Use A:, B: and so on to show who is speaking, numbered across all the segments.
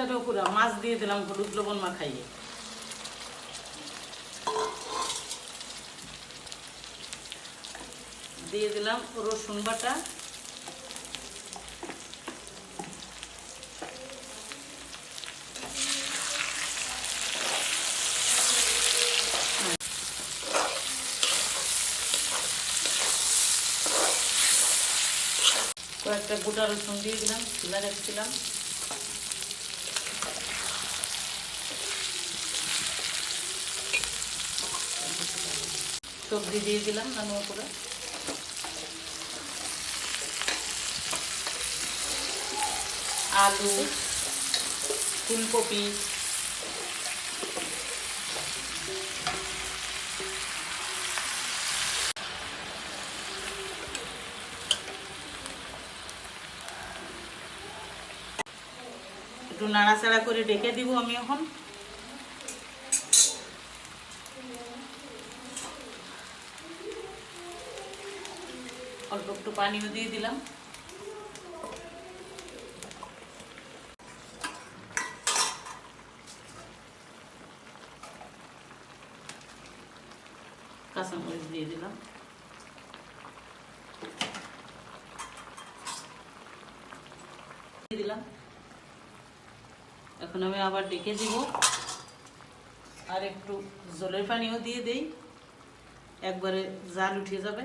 A: তরকারির উপরে মাছ দিয়ে দিলাম, হলুদ লবণ মাখাইয়ে। দিয়ে দিলাম রসুন বাটা। কয়েকটা গোটা রসুন দিয়ে দিলাম চুলা রেখেছিলাম। সবজি দিয়ে দিলাম রান্না করে আলু ফুলকপি। একটু নাড়াচাড়া করে ডেকে দিব আমি এখন। অল্প একটু পানিও দিয়ে দিলাম। কাঁচামরিচ দিয়ে দিলাম। দিলাম। এখন আমি আবার ডেকে দিব। আর একটু জলের পানিও দিয়ে দেই। একবারে জাল উঠে যাবে।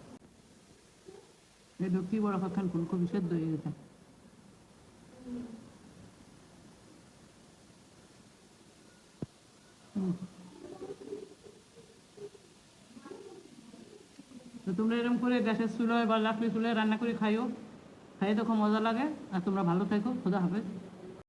B: তো তোমরা এরকম করে গ্যাসের চুলোয় বা লাকড়ি চুলোয় রান্না করে খাইও। খাইয়ে দেখো মজা লাগে, আর তোমরা ভালো থাকো। খোদা হাফেজ।